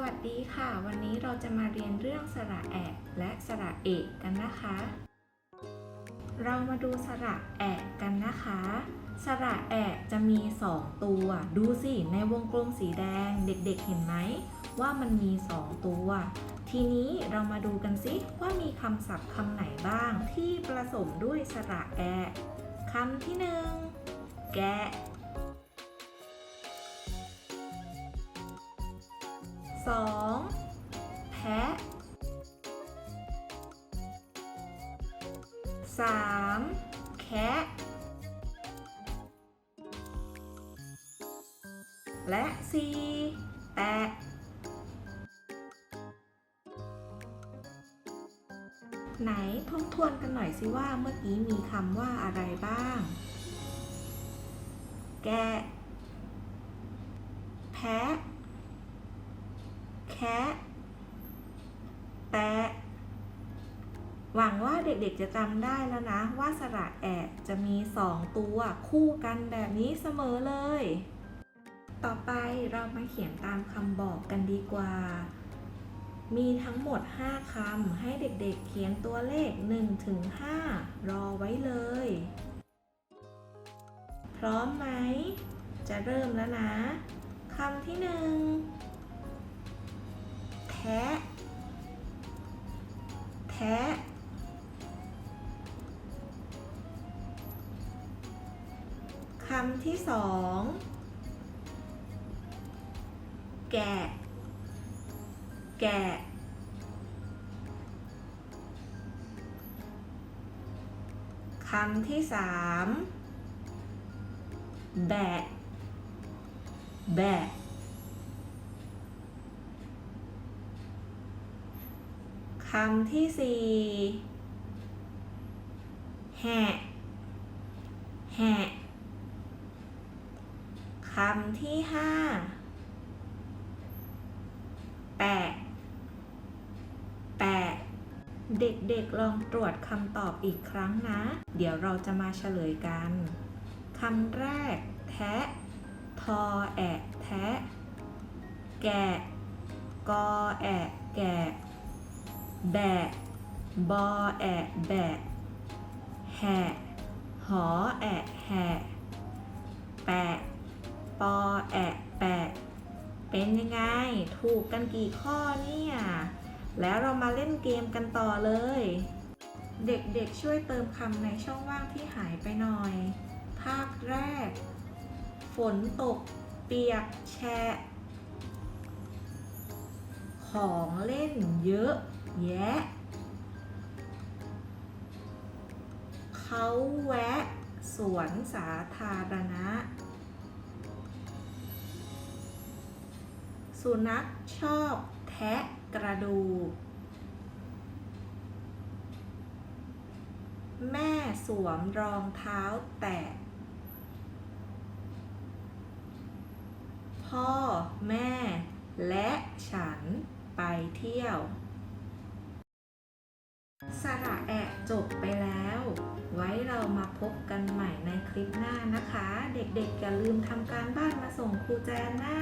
วัสดีค่ะ วันนี้เราจะมาเรียนเรื่องสระแอะและสระเอกกันนะคะ เรามาดูสระแอะกันนะคะ สระแอะจะมี 2 ตัว ดูสิในวงกลมสีแดงเด็กๆเห็นไหม ว่ามันมี 2 ตัว ทีนี้เรามาดูกันสิว่ามีคำศัพท์คำไหนบ้างที่ผสมด้วยสระแอะคำที่หนึ่งแกะ สองแพะสามแคะและสี่แตะไหนทบทวนกันหน่อยสิว่าเมื่อกี้มีคำว่าอะไรบ้าง แกะ แพะ แคะแตะหวังว่าเด็กๆจะจำได้แล้วนะ ว่าสระแอะจะมีสองตัวคู่กันแบบนี้เสมอเลย ต่อไปเรามาเขียนตามคำบอกกันดีกว่า มีทั้งหมด 5คำให้เด็กๆเขียนตัวเลข 1 ถึง 5 รอไว้เลย พร้อมไหม จะเริ่มแล้วนะคำที่หนึ่ง แทะแทะคำที่สองแกะ แกะ คำที่สามแบะ แบะ คำที่สี่แหะแหะคำที่ห้าแปะแปะเด็กๆลองตรวจคำตอบอีกครั้งนะ เดี๋ยวเราจะมาเฉลยกันคำแรก แทะ ทอแอะ แทะ แกะ กอแอะ แกะ แบะบอแอะแบะแหะหอแอะแหะแปะปอแอะแปะเป็นยังไง ถูกกันกี่ข้อเนี่ย แล้วเรามาเล่นเกมกันต่อเลย เด็กๆช่วยเติมคำในช่องว่างที่หายไปหน่อย ภาคแรก ฝนตก เปียกแฉะของเล่นเยอะ แยะเขาแวะ สวนสาธารณะ สุนัขชอบแทะกระดูก แม่สวมรองเท้าแตะ พ่อแม่และฉันไปเที่ยว สระแอะจบไปแล้ว ไว้เรามาพบกันใหม่ในคลิปหน้านะคะ เด็กๆอย่าลืมทำการบ้านมาส่งครูแจนนะ